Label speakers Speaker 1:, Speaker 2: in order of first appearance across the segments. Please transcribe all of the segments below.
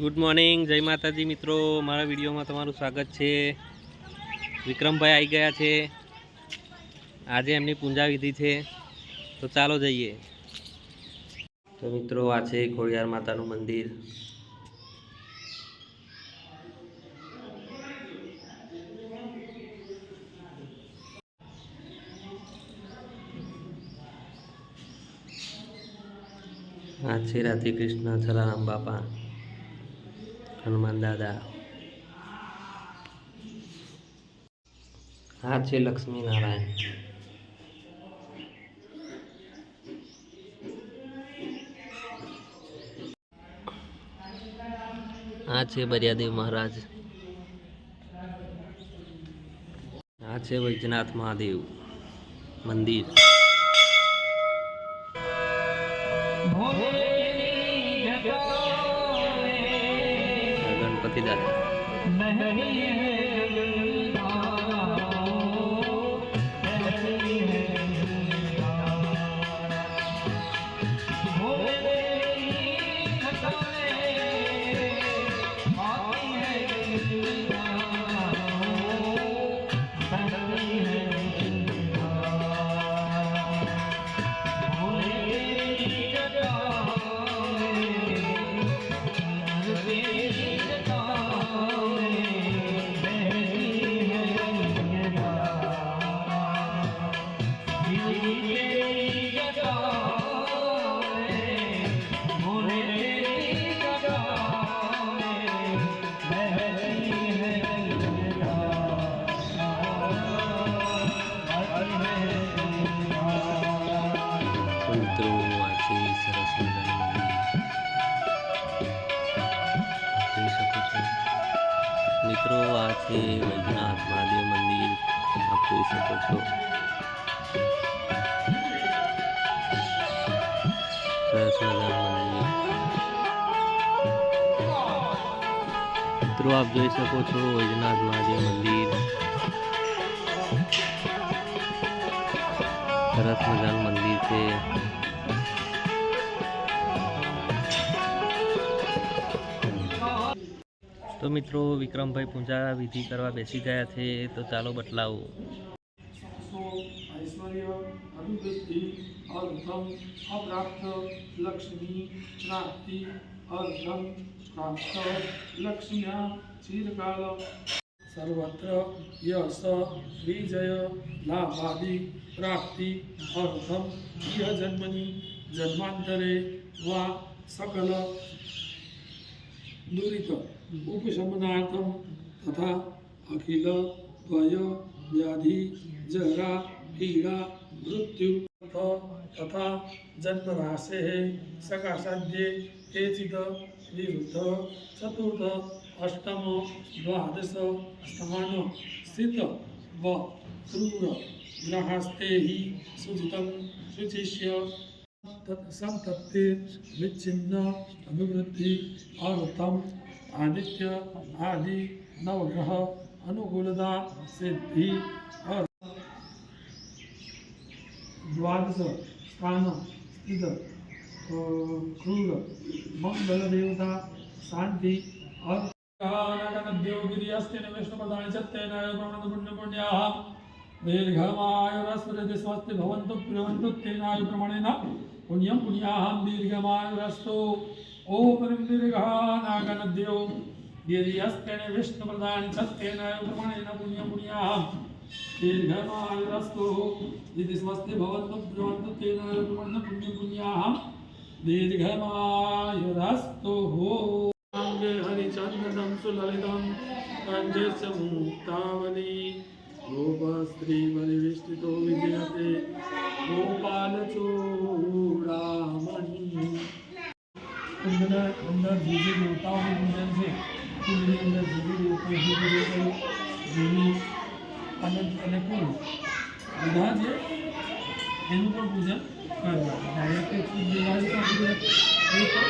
Speaker 1: Good morning જય માતાજી મિત્રો. મારા વિડીયોમાં તમારું સ્વાગત છે. વિક્રમભાઈ આવી ગયા છે. આજે એમની પૂજા વિધિ છે. તો ચાલો જઈએ. તો મિત્રો, આ છે ખોડિયાર માતાનું મંદિર. આ છે રાધે કૃષ્ણ જલારામ બાપા. હનુમાન દાદા. આ છે લક્ષ્મી નારાયણ આ છે બરિયાદેવ મહારાજ. આ છે વૈજનાથ મહાદેવ મંદિર. આ ગણપતિ મજાનું મિત્રો, આપ જોઈ શકો છો વૈજનાથ મહાદેવ મંદિર. સરસ મજાનું મંદિર છે. તો મિત્રો, વિક્રમભાઈ પૂજા વિધિ કરવા બેસી ગયા છે, તો ચાલો બતલાવો
Speaker 2: सो ऐश्वर्य अभिवृद्धि अर्थम अप्राप्त लक्ष्मी प्राप्ति अर्थम प्राप्त लक्ष्म्या चिरकाल सर्वत्र यश विजय लाभादि प्राप्ति अर्थम इह जन्मनि जन्मांतरे वा सकल दुरित उपशमनार्थम तथा अखिल भय व्याधि जरा पीड़ा मृत्यु तथा जन्मराशे सकाशाद्ये केचित् विरुद्ध चतुर्थ अष्टम द्वादश स्थान स्थित व क्रूर ग्रहस्ते हि सुजितं शुचिष्य संतप्ते विच्छिन्न अभिवृद्धि अर्थम आदित्य आदि नवग्रह अनुकूलता सिद्धि और દ્વાદશ સ્થાન સ્થિત ક્રૂર મંગલ દેવતા શાંતિ અર્થ્યોગિરિયસ્તિન વિષ્ણુપદાની સત્યનાય પ્રમાણપુણ્યપુણ્યાહ દીર્ઘમાયુરસ્મૃતિ સ્વસ્તિ ભવન્તુ પ્રિયવન્તુ તેનાયુ પ્રમાણેન પુણ્યમ પુણ્યાહમ દીર્ઘમાયુરસ્તુ ઓમ દીર્ઘાનાગનદ્યો ગિરિયસ્તેન વિષ્ણુપ્રદાન સત્યેન પ્રમાણેન પુણ્ય પુણ્યાહમ दीर्घमायुरस्तु इति स्वस्ति भवन्तु प्रियवन्तु तेनायु प्रमाणेन पुण्यं पुण्याहं दीर्घमायुरस्तु अङ्गे हरिचन्दनं सुललितं कञ्जस्य मुक्तावली गोपस्त्रीपरिविष्टितो विजयते गोपालचूडामणि અંદર અંદર જે જે દેવતાઓનું પૂજન છે કુળની અંદર જે જે દેવતાઓનું પૂજન કર્યું જેની અનંત અને કુળ બધા છે એનું પણ પૂજન કરવા ડાયરેક્ટ એક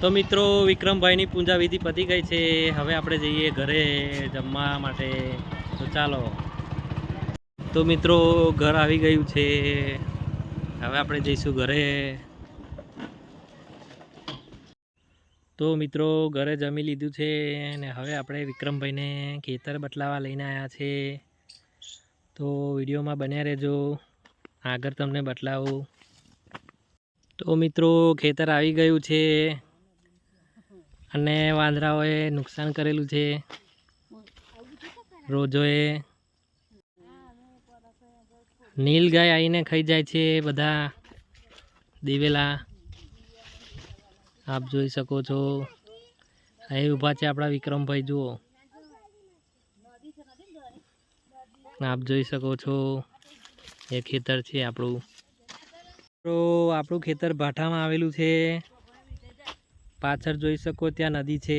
Speaker 2: તો
Speaker 1: મિત્રો, વિક્રમભાઈની પૂજા વિધિ પતી ગઈ છે. હવે આપણે જઈએ ઘરે જમવા માટે. તો ચાલો. તો મિત્રો, ઘર આવી ગયું છે. હવે આપણે જઈશું ઘરે. તો મિત્રો, ઘરે જમી લીધું છે અને હવે આપણે વિક્રમભાઈને ખેતર બટલાવા લઈને આવ્યા છે. તો વિડીયોમાં બન્યા રહેજો. આગળ તમને બટલાવું તો મિત્રો, ખેતર આવી ગયું છે. અને વાંદરાઓએ નુકસાન કરેલું છે. રોજોએ. નીલ ગાય આવીને ખાઈ જાય છે બધા. દિવેલા. આપ જોઈ શકો છો. અહીં ઊભા છે આપણા વિક્રમભાઈ, જુઓ. આપ જોઈ શકો છો. એ ખેતર છે આપણું. તો આપણું ખેતર ભાઠામાં આવેલું છે. પાછળ જોઈ શકો ત્યાં નદી છે.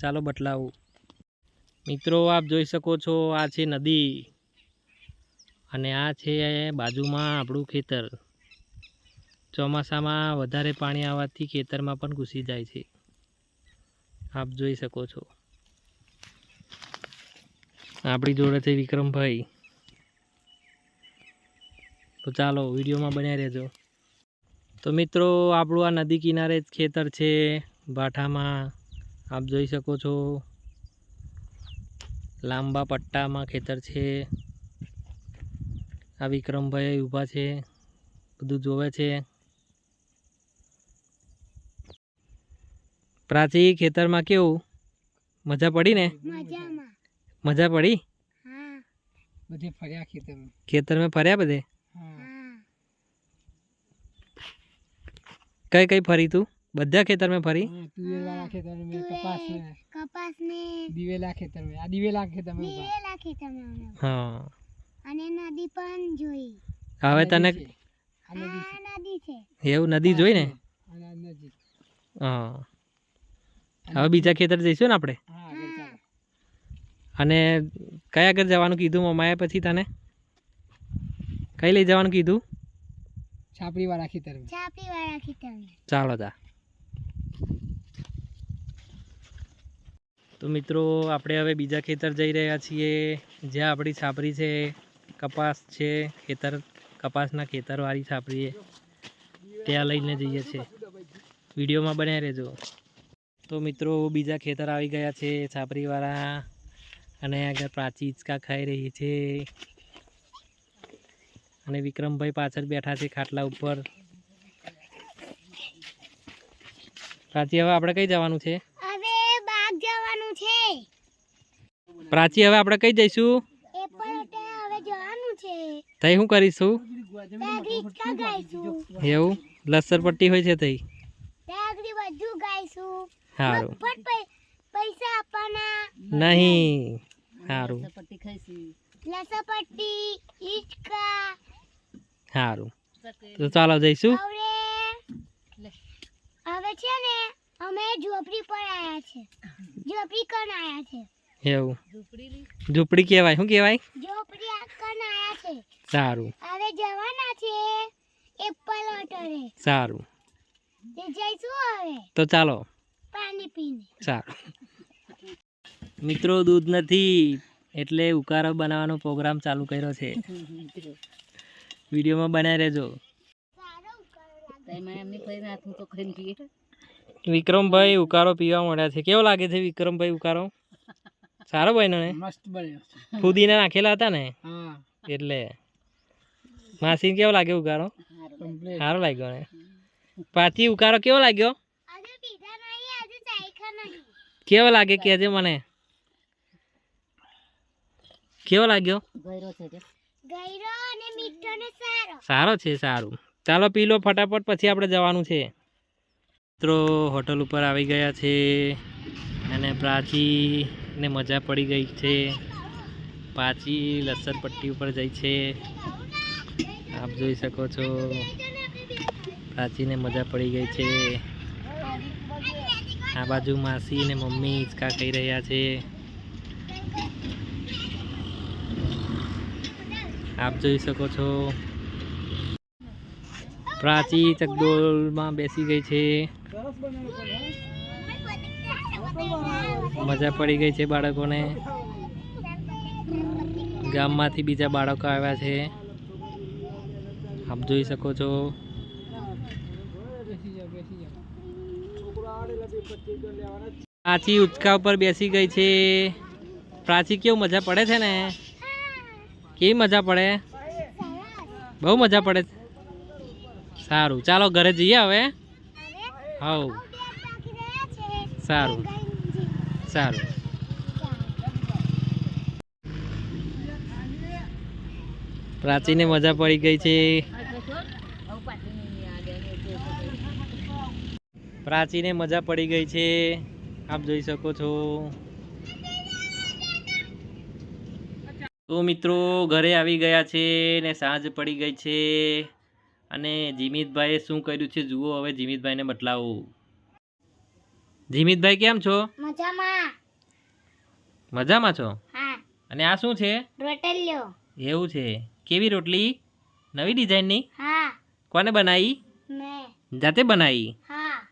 Speaker 1: ચાલો બટલાવું મિત્રો, આપ જોઈ શકો છો, આ છે નદી. અને આ છે બાજુમાં આપણું ખેતર. ચોમાસામાં વધારે પાણી આવવાથી ખેતરમાં પણ ઘૂસી જાય છે. આપ જોઈ શકો છો. આપણી જોડે છે વિક્રમભાઈ. તો ચાલો, વિડીયોમાં બન્યા રહેજો. તો મિત્રો આપણું આ નદી કિનારે જ ખેતર છે. ભાઠામાં આપ જોઈ શકો છો. લાંબા પટ્ટામાં ખેતર છે. આ વિક્રમભાઈ ઊભા છે. બધું જોવે છે. પ્રાચી ખેતરમાં કેવું? મજા પડી ને? મજા પડી?
Speaker 3: હા.
Speaker 2: બધે ફર્યા ખેતરમાં.
Speaker 1: ખેતરમાં ફર્યા બધે
Speaker 2: હા
Speaker 3: હા
Speaker 1: કઈ કઈ ફરી તું? બધા
Speaker 2: ખેતર મેં ફરી?
Speaker 3: દિવેલા
Speaker 1: હવે તને એવું નદી જોઈ ને? હા હવે બીજા ખેતર જઈશું ને આપણે? અને કયા આગળ જવાનું કીધું મમ્માએ પછી તને? કઈ લઈ જવાનું કીધું?
Speaker 2: છાપરી વાળા ખેતર में
Speaker 3: છાપી વાળા ખેતરમાં.
Speaker 1: ચાલો તા તો મિત્રો આપણે હવે બીજા ખેતર જઈ રહ્યા છીએ. જ્યાં આપણી છાપરી છે કપાસ છે ખેતર કપાસના ખેતરવાળી છાપરી છે ત્યાં લઈને જઈએ છીએ. વિડીયોમાં બન્યા રહેજો. તો મિત્રો બીજા ખેતર આવી ગયા છે છાપરીવાળા. અને આગળ પ્રાચી હિંચકા ખાઈ રહી છે. અને વિક્રમભાઈ પાછળ બેઠા છે ખાટલા ઉપર. પ્રાચી હવે આપણે કઈ જવાનું છે?
Speaker 3: હવે બાગ જવાનું છે.
Speaker 1: પ્રાચી હવે આપણે કઈ જઈશું?
Speaker 3: એપલ હોટે હવે જવાનું છે.
Speaker 1: તઈ શું કરીશું? એવું? લસર પટ્ટી હોય છે તઈ?
Speaker 3: ત્યાં બધું ગાઈશું.
Speaker 1: સારું
Speaker 3: પૈસા આપવાના.
Speaker 1: નહીં. સારું
Speaker 3: લસપટ્ટી હિચકા
Speaker 1: સારું. તો ચાલો જઈશું.
Speaker 3: હવે હવે છે ને અમે ઝોપડી પર આયા છે. ઝોપડી કન આયા છે.
Speaker 1: એવું. ઝૂંપડી કહેવાય. શું કહેવાય?
Speaker 3: ઝોપડી કન આયા છે.
Speaker 1: સારું.
Speaker 3: હવે જવાના છે એપલ હોટલે
Speaker 1: સારું.
Speaker 3: જઈશું હવે?
Speaker 1: તો ચાલો.
Speaker 3: પાણી પીને.
Speaker 1: સારું. મિત્રો દૂધ નથી એટલે ઉકાળો બનાવવાનો પ્રોગ્રામ ચાલુ કર્યો છે. વિડીયોમાં બનાવી રહેજો. વિક્રમભાઈ ઉકાળો પીવા મળ્યા છે. કેવો લાગે છે વિક્રમભાઈ ઉકાળો સારો બન્યો ને?
Speaker 2: મસ્ત બન્યો
Speaker 1: ફુદીના નાખેલા હતા ને? એટલે. માસીને કેવો લાગ્યો ઉકાળો સારો લાગ્યો ને? પાછી ઉકાળો કેવો લાગ્યો?
Speaker 3: આજે પીધા નહીં આજે ચાખ્યા નહીં.
Speaker 1: કેવો લાગે કેજે મને? કેવો લાગ્યો?
Speaker 3: ગયરો સારો.
Speaker 1: છે, સારું. ચાલો પી લો ફટાફટ, પછી આપણે જવાનું છે. મિત્રો, હોટલ ઉપર આવી ગયા છે અને પ્રાચીને મજા પડી ગઈ છે. પાછી લસરપટ્ટી ઉપર જાય છે. આપ જોઈ શકો છો. પ્રાચીને મજા પડી ગઈ છે. આ બાજુ માસી ને મમ્મી હિંચકા કહી રહ્યા છે. આપ જોઈ શકો છો. પ્રાચી ચકડોલમાં બેસી ગઈ છે. મજા પડી ગઈ છે બાળકોને. ગામમાંથી બીજા બાળકો આવ્યા છે. આપ જોઈ શકો છો. પ્રાચી ઉચકા ઉપર બેસી ગઈ છે. પ્રાચી કેવું મજા પડે છે ને? કેવી મજા પડે? બહુ મજા પડે? સારું. ચાલો ઘરે જઈએ હવે. હવ. સારું. સારું. પ્રાચીને મજા પડી ગઈ છે. પ્રાચીને મજા પડી ગઈ છે. આપ જોઈ શકો છો. તો મિત્રો ઘરે આવી ગયા છે ને સાંજ પડી ગઈ છે. અને જીમિતભાઈએ શું કર્યું છે જુઓ હવે જીમિતભાઈને બતલાવું જીમિતભાઈ કેમ છો?
Speaker 3: મજામાં.
Speaker 1: મજામાં છો?
Speaker 3: હા.
Speaker 1: અને આ શું છે? એવું છે. કેવી રોટલી? નવી ડિઝાઇનની?
Speaker 3: હા.
Speaker 1: કોને બનાવી?
Speaker 3: મેં.
Speaker 1: જાતે બનાવી?
Speaker 3: હા.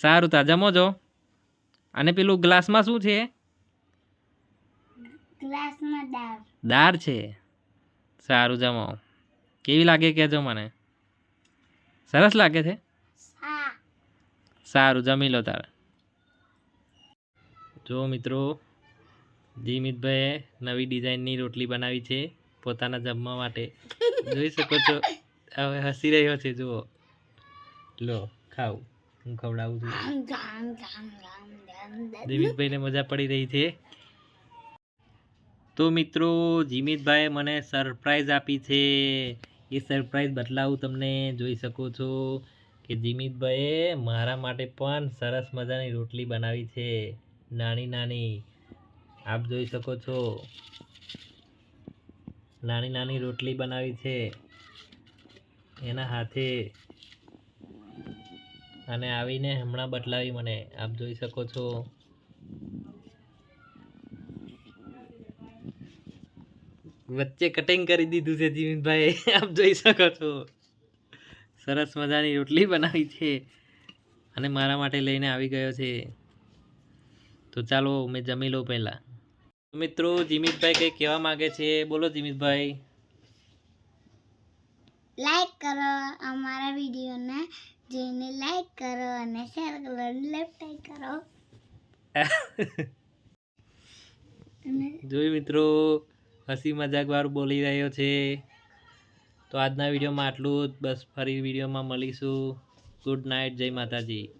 Speaker 1: સારું તાજા મોજો. અને પેલું ગ્લાસમાં શું છે?
Speaker 3: ગ્લાસમાં દાળ.
Speaker 1: દાળ છે? સારું જમો. કેવી લાગે કહેજો મને. સરસ લાગે છે? સારું જમી લો તારે. જો મિત્રો જીમિતભાઈએ નવી ડિઝાઇનની રોટલી બનાવી છે પોતાના જમવા માટે. જોઈ શકો છો હવે હસી રહ્યો છે જુઓ. લો ખાવ. હું ખવડાવું છું. જીમિતભાઈને મજા પડી રહી છે. તો મિત્રો, જીમિતભાઈએ મને સરપ્રાઈઝ આપી છે. એ સરપ્રાઈઝ બદલાવું તમને જોઈ શકો છો કે જીમિતભાઈએ મારા માટે પણ સરસ મજાની રોટલી બનાવી છે. નાની નાની. આપ જોઈ શકો છો. નાની નાની રોટલી બનાવી છે. એના હાથે અને આવીને હમણાં બદલાવી મને. આપ જોઈ શકો છો. વચ્ચે કટિંગ કરી દીધું છે જીમિતભાઈ આપ જોઈ શકો છો. સરસ મજાની રોટલી બનાવી છે. અને મારા માટે લઈને આવી ગયો છે. તો ચાલો મેં જમી લઉં પહેલાં. મિત્રો જીમિતભાઈ કંઈ કહેવા માગે છે? બોલો જીમિતભાઈ.
Speaker 3: લાઈક કરો અમારા વિડીયોને જેને લાઈક કરો અને શેર કરો લેફ્ટ કરો. અને
Speaker 1: જોઈ મિત્રો? હસી મજાક વાળું બોલી રહ્યો છે. તો આજના વિડીયોમાં આટલું જ. બસ ફરી વિડીયોમાં મળીશું. ગુડ નાઇટ જય માતાજી.